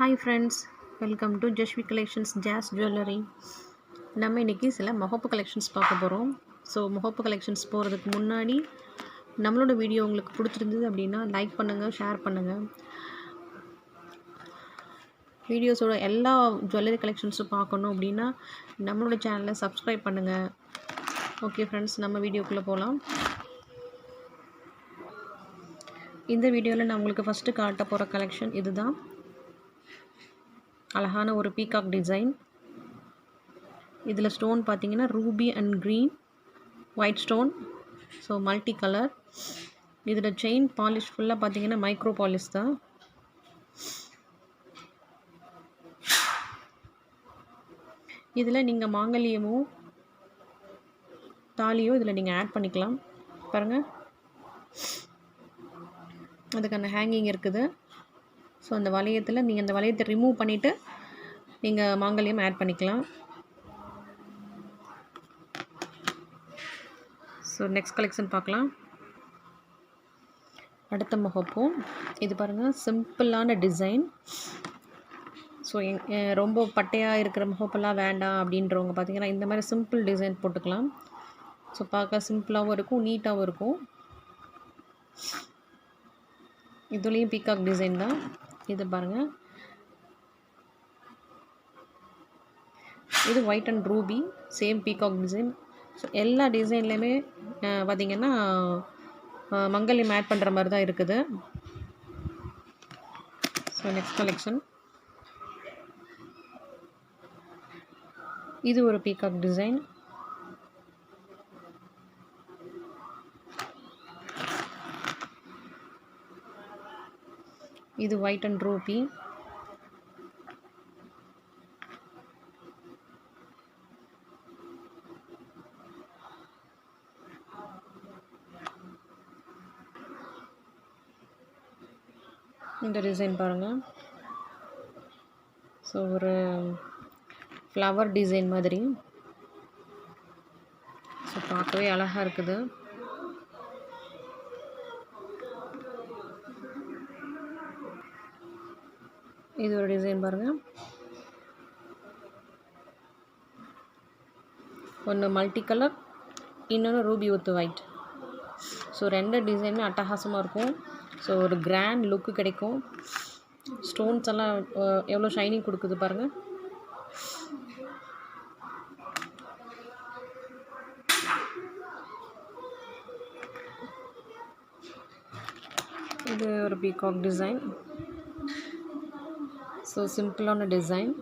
Hi friends welcome to Jashvi collections Jas jewellery நம்ம இன்றைக்கி சில முகப்பு கலெக்ஷன்ஸ் பார்க்க போகிறோம் ஸோ முகப்பு கலெக்ஷன்ஸ் போகிறதுக்கு முன்னாடி நம்மளோட வீடியோ உங்களுக்கு பிடிச்சிருந்தது அப்படின்னா லைக் பண்ணுங்கள் ஷேர் பண்ணுங்கள் வீடியோஸோட எல்லா ஜுவல்லரி கலெக்ஷன்ஸும் பார்க்கணும் அப்படின்னா நம்மளோட சேனலை சப்ஸ்கிரைப் பண்ணுங்கள் ஓகே ஃப்ரெண்ட்ஸ் நம்ம வீடியோக்குள்ளே போகலாம் இந்த வீடியோவில் நான் உங்களுக்கு ஃபஸ்ட்டு காட்ட போகிற கலெக்ஷன் இதுதான். அழகான ஒரு பீகாக் டிசைன் இதில் ஸ்டோன் பார்த்தீங்கன்னா ruby and green white stone so multi colour இதில் செயின் பாலிஷ் ஃபுல்லாக பார்த்தீங்கன்னா மைக்ரோ பாலிஷ் தான். இதில் நீங்கள் மாங்கல்யமோ தாலியோ இதில் நீங்கள் ஆட் பண்ணிக்கலாம். பாருங்கள் அதுக்கான ஹேங்கிங் இருக்குது. ஸோ அந்த வளையத்தில் நீங்கள் அந்த வளையத்தை ரிமூவ் பண்ணிவிட்டு நீங்கள் மாங்கல்யம் ஆட் பண்ணிக்கலாம். ஸோ நெக்ஸ்ட் கலெக்ஷன் பார்க்கலாம். அடுத்த முகப்பும் இது பாருங்கள் சிம்பிளான டிசைன் ஸோ எங் ரொம்ப பட்டையாக இருக்கிற முகப்பெல்லாம் வேண்டாம் அப்படின்றவங்க பார்த்தீங்கன்னா இந்த மாதிரி சிம்பிள் டிசைன் போட்டுக்கலாம். ஸோ பார்க்க சிம்பிளாகவும் இருக்கும் நீட்டாகவும் இருக்கும். இதுலேயும் பீகாக் டிசைன் தான். இது பாருங்கள் இது white and ruby same peacock design so எல்லா டிசைன்லேயுமே பார்த்திங்கன்னா மங்கல்யம் ஆட் பண்ணுற மாதிரி தான் இருக்குது. ஸோ நெக்ஸ்ட் கலெக்ஷன் இது ஒரு பீகாக் டிசைன் இது ஒயிட் அண்ட் ரூபி இந்த டிசைன் பாருங்கள் ஸோ ஒரு ஃப்ளவர் டிசைன் மாதிரி. ஸோ பார்க்கவே அழகாக இருக்குது. இது ஒரு டிசைன் பாருங்கள் ஒன்று மல்டி கலர் இன்னொன்று ரூபி ஒத்து ஒயிட் ஸோ ரெண்டு டிசைனுமே அட்டகாசமாக இருக்கும். ஸோ ஒரு கிராண்ட் லுக்கு கிடைக்கும். ஸ்டோன்ஸ் எல்லாம் எவ்வளோ ஷைனிங் கொடுக்குது பாருங்கள் இது ஒரு பீகாக் டிசைன் ஸோ சிம்பிளான டிசைன்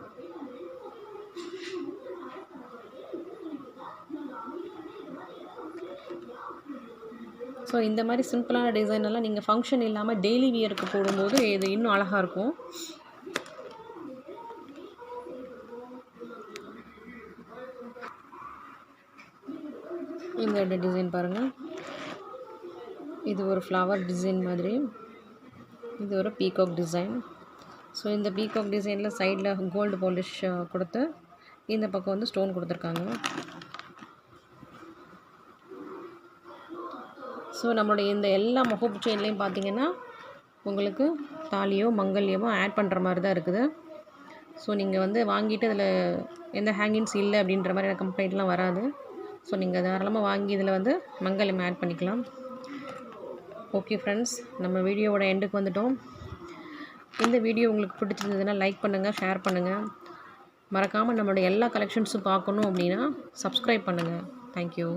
ஸோ இந்த மாதிரி சிம்பிளான டிசைன் எல்லாம் நீங்கள் ஃபங்க்ஷன் இல்லாமல் டெய்லி வியருக்கு போடும்போது இது இன்னும் அழகாக இருக்கும். இந்த டிசைன் பாருங்கள் இது ஒரு ஃப்ளவர் டிசைன் மாதிரி. இது ஒரு பீகாக் டிசைன் ஸோ இந்த பீகாக் டிசைனில் சைடில் கோல்டு பாலிஷ் கொடுத்து இந்த பக்கம் வந்து ஸ்டோன் கொடுத்துருக்காங்க. ஸோ நம்மளுடைய இந்த எல்லா மொஹப் செயின்லேயும் பார்த்தீங்கன்னா உங்களுக்கு தாலியோ மங்கல்யமோ ஆட் பண்ணுற மாதிரி தான் இருக்குது. ஸோ நீங்கள் வந்து வாங்கிட்டு அதில் எந்த ஹேங்கிங்ஸ் இல்லை அப்படின்ற மாதிரி கம்ப்ளைண்ட்லாம் வராது. ஸோ நீங்கள் தாராளமாக வாங்கி இதில் வந்து மங்கல்யம் ஆட் பண்ணிக்கலாம். ஓகே ஃப்ரெண்ட்ஸ் நம்ம வீடியோவோட எண்டுக்கு வந்துட்டோம். இந்த வீடியோ உங்களுக்கு பிடிச்சிருந்ததுன்னா லைக் பண்ணுங்கள் ஷேர் பண்ணுங்கள் மறக்காமல் நம்மளோட எல்லா கலெக்ஷன்ஸும் பார்க்கணும் அப்படின்னா சப்ஸ்கிரைப் பண்ணுங்கள் தேங்க்யூ